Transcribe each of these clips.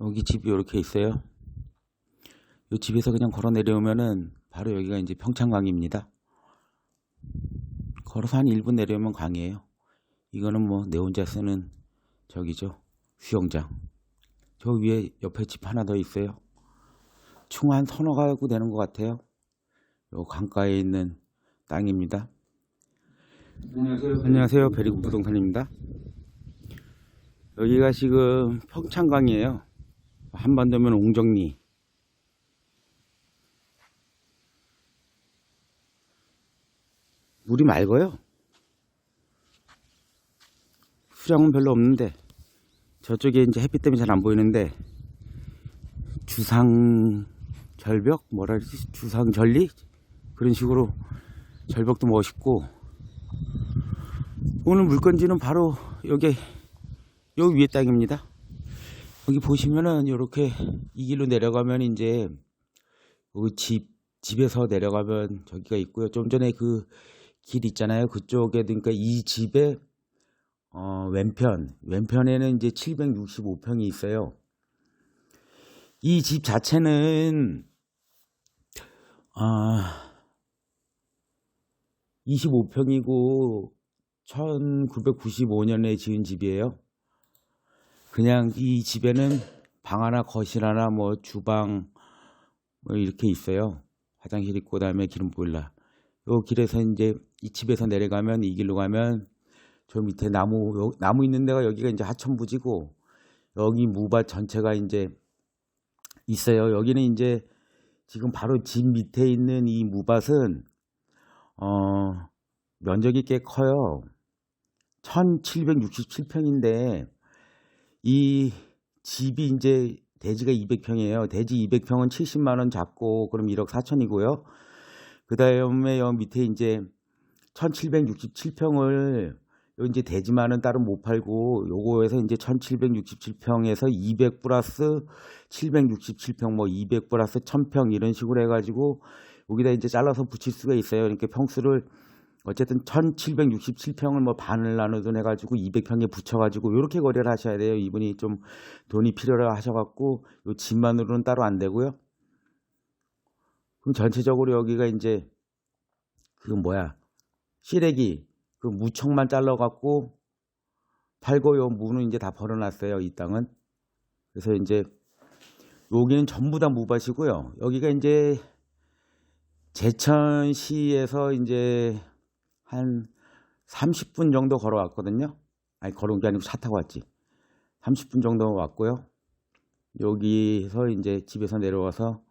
여기 집이 이렇게 있어요. 이 집에서 그냥 걸어 내려오면은 바로 여기가 이제 평창강입니다. 걸어서 한 1분 내려오면 강이에요. 이거는 뭐 내 혼자 쓰는 저기죠. 수영장. 저 위에 옆에 집 하나 더 있어요. 총한 서너 가구 되는 것 같아요. 요 강가에 있는 땅입니다. 안녕하세요. 안녕하세요. 베리국 부동산입니다. 여기가 지금 평창강이에요. 한반도면 옹정리. 물이 맑아요. 수량은 별로 없는데 저쪽에 이제 햇빛 때문에 잘 안 보이는데 주상 절벽 뭐라 그러지 주상 전리 그런 식으로 절벽도 멋있고 오늘 물건지는 바로 여기 요 위에 땅입니다. 여기 보시면은 이렇게 이 길로 내려가면 이제 여기 집 집에서 내려가면 저기가 있고요. 좀 전에 그 길 있잖아요. 그쪽에 그러니까 이 집의 어, 왼편 왼편에는 이제 765평이 있어요. 이 집 자체는 아 25평이고 1995년에 지은 집이에요. 그냥 이 집에는 방 하나, 거실 하나, 뭐 주방 뭐 이렇게 있어요. 화장실 있고 그다음에 기름 보일러. 요 길에서 이제 이 집에서 내려가면 이 길로 가면 저 밑에 나무 요- 나무 있는 데가 여기가 이제 하천부지고 여기 무밭 전체가 이제 있어요. 여기는 이제 지금 바로 집 밑에 있는 이 무밭은 어 면적이 꽤 커요. 1767평인데 이 집이 이제 대지가 200평이에요. 대지 200평은 70만 원 잡고 그럼 1억 4천이고요. 그다음에 여 밑에 이제 1767평을 요 이제 대지만은 따로 못 팔고 요거에서 이제 1767평에서 200 플러스 767평 뭐 200 플러스 1000평 이런 식으로 해가지고 여기다 이제 잘라서 붙일 수가 있어요. 그러니까 평수를 어쨌든 1767평을 뭐 반을 나누든 해가지고 200평에 붙여가지고 이렇게 거래를 하셔야 돼요. 이분이 좀 돈이 필요라 하셔갖고 요 집만으로는 따로 안 되고요. 그럼 전체적으로 여기가 이제 그 뭐야 시래기 그 무청만 잘라갖고 팔고 요 무는 이제 다 벌어놨어요. 이 땅은 그래서 이제 여기는 전부 다 무밭이고요. 여기가 이제 제천시에서 이제 한 30분 정도 걸어왔거든요. 아니 걸어온 게 아니고 차 타고 왔지. 30분 정도 왔고요. 여기서 이제 집에서 내려와서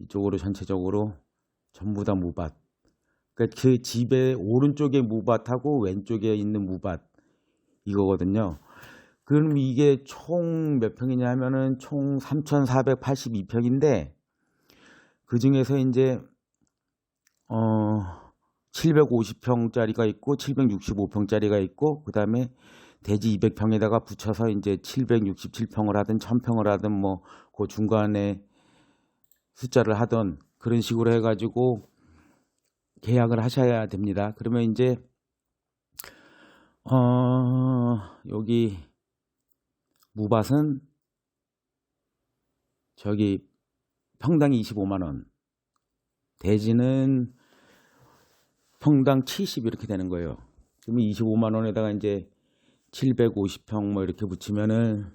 이쪽으로 전체적으로 전부 다 무밭. 그러니까 그 집의 오른쪽에 무밭하고 왼쪽에 있는 무밭 이거거든요. 그럼 이게 총 몇 평이냐 하면은 총 3,482평인데 그 중에서 이제 어 750평짜리가 있고 765평짜리가 있고 그다음에 대지 200평에다가 붙여서 이제 767평을 하든 1000평을 하든 뭐 그 중간에 숫자를 하던 그런 식으로 해 가지고 계약을 하셔야 됩니다. 그러면 이제 어 여기 무밭은 저기 평당 25만 원. 대지는 평당 70 이렇게 되는 거예요. 그러면 25만 원에다가 이제 750평 뭐 이렇게 붙이면은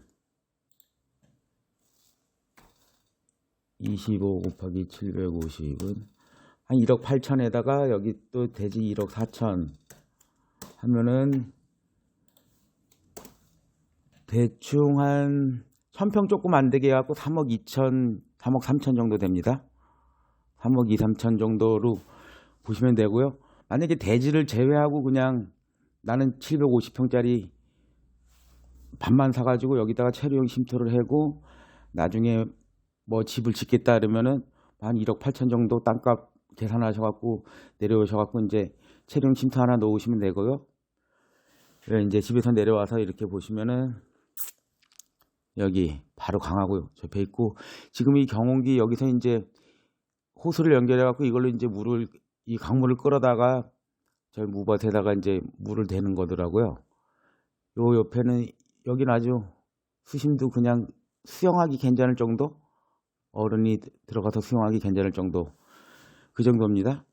25 곱하기 750은 한 1억 8천에다가 여기 또 대지 1억 4천 하면은 대충 한 1000평 조금 안 되게 해갖고 3억 2천, 3억 3천 정도 됩니다. 3억 2, 3천 정도로 보시면 되고요. 만약에 대지를 제외하고 그냥 나는 750평짜리 반만 사가지고 여기다가 체류용 쉼터를 해고 나중에 뭐 집을 짓겠다 그러면은 한 1억 8천 정도 땅값 계산하셔갖고 내려오셔갖고 이제 체류용 쉼터 하나 놓으시면 되고요. 이제 집에서 내려와서 이렇게 보시면은 여기 바로 강하고요. 저배 있고 지금 이 경운기 여기서 이제 호수를 연결해 갖고 이걸로 이제 물을 이 강물을 끌어다가 저희 무밭에다가 이제 물을 대는 거더라고요. 요 옆에는 여기는 아주 수심도 그냥 수영하기 괜찮을 정도? 어른이 들어가서 수영하기 괜찮을 정도. 그 정도입니다.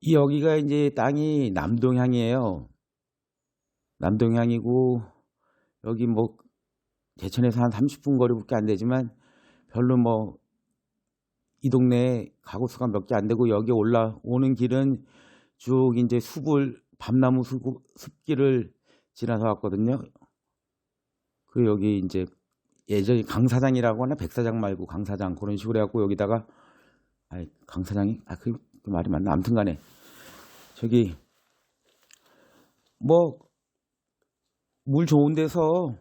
이 여기가 이제 땅이 남동향이에요. 남동향이고 여기 뭐 제천에서 한 30분 거리밖에 안 되지만 별로 뭐 이 동네에 가구 수가 몇 개 안 되고 여기 올라오는 길은 쭉 이제 숲을 밤나무 숲, 숲길을 지나서 왔거든요. 그 여기 이제 예전에 강사장이라고 하나? 백사장 말고 강사장 그런 식으로 해갖고 여기다가 아니 강사장이? 아그 그 말이 맞나? 아무튼간에 저기 뭐 물 좋은 데서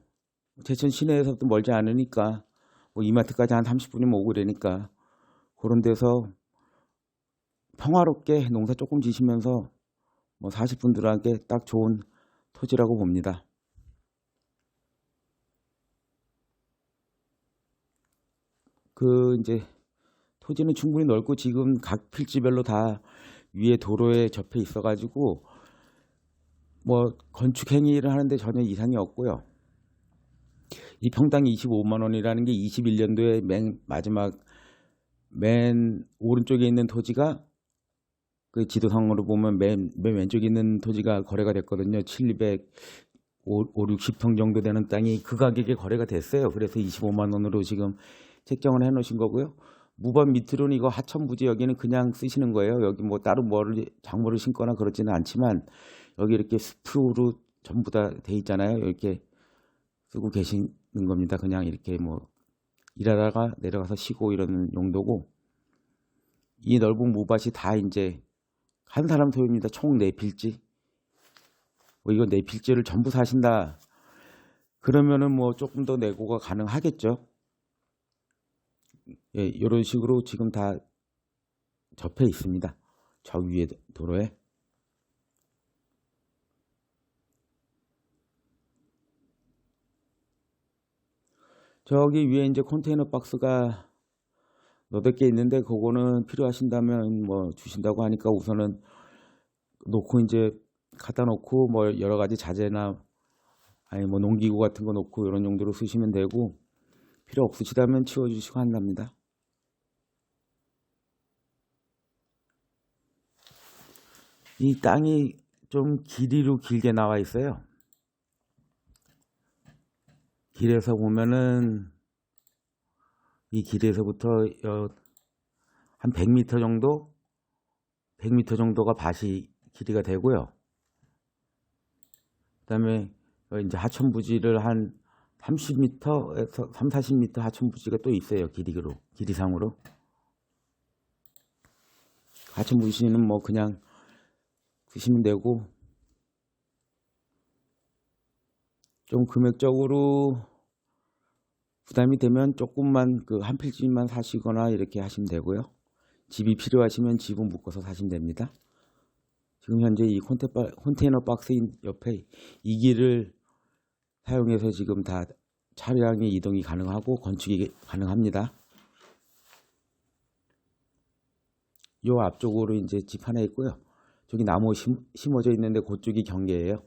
제천 시내에서도 멀지 않으니까 뭐 이마트까지 한 30분이면 오고 그러니까 그런 데서 평화롭게 농사 조금 지시면서 뭐 40분들한테 딱 좋은 토지라고 봅니다. 그 이제 토지는 충분히 넓고 지금 각 필지별로 다 위에 도로에 접해 있어가지고 뭐 건축 행위를 하는데 전혀 이상이 없고요. 이 평당 25만 원이라는 게 21년도에 맨 마지막 맨 오른쪽에 있는 토지가 그 지도상으로 보면 맨, 맨 왼쪽에 있는 토지가 거래가 됐거든요. 700, 5, 60평 정도 되는 땅이 그 가격에 거래가 됐어요. 그래서 25만 원으로 지금 책정을 해 놓으신 거고요. 무반 밑으로는 이거 하천부지 여기는 그냥 쓰시는 거예요. 여기 뭐 따로 뭐를 작물을 심거나 그렇지는 않지만 여기 이렇게 숲으로 전부 다 돼 있잖아요. 이렇게 쓰고 계시는 겁니다. 그냥 이렇게 뭐 일하다가 내려가서 쉬고 이러는 용도고 이 넓은 무밭이 다 이제 한 사람 소유입니다. 총네 필지. 뭐 이거 네 필지를 전부 사신다. 그러면은 뭐 조금 더 내고가 가능하겠죠. 예, 이런 식으로 지금 다 접해 있습니다. 저 위에 도로에. 저기 위에 이제 컨테이너 박스가 너댓 개 있는데 그거는 필요하신다면 뭐 주신다고 하니까 우선은 놓고 이제 갖다 놓고 뭐 여러 가지 자재나 아니 뭐 농기구 같은 거 놓고 이런 용도로 쓰시면 되고 필요 없으시다면 치워주시고 한답니다. 이 땅이 좀 길이로 길게 나와 있어요. 길에서 보면은 이 길에서부터 어, 한 100m 정도, 100m 정도가 밭이 길이가 되고요. 그다음에 어, 이제 하천부지를 한 30m에서 3, 40m 하천부지가 또 있어요. 길이로, 길이상으로. 하천부지는 뭐 그냥 드시면 되고 좀 금액적으로 부담이 되면 조금만 그 한 필지만 사시거나 이렇게 하시면 되고요. 집이 필요하시면 집은 묶어서 사시면 됩니다. 지금 현재 이 콘테이너 박스 옆에 이 길을 사용해서 지금 다 차량의 이동이 가능하고 건축이 가능합니다. 요 앞쪽으로 이제 집 하나 있고요. 저기 나무 심, 심어져 있는데 그쪽이 경계예요.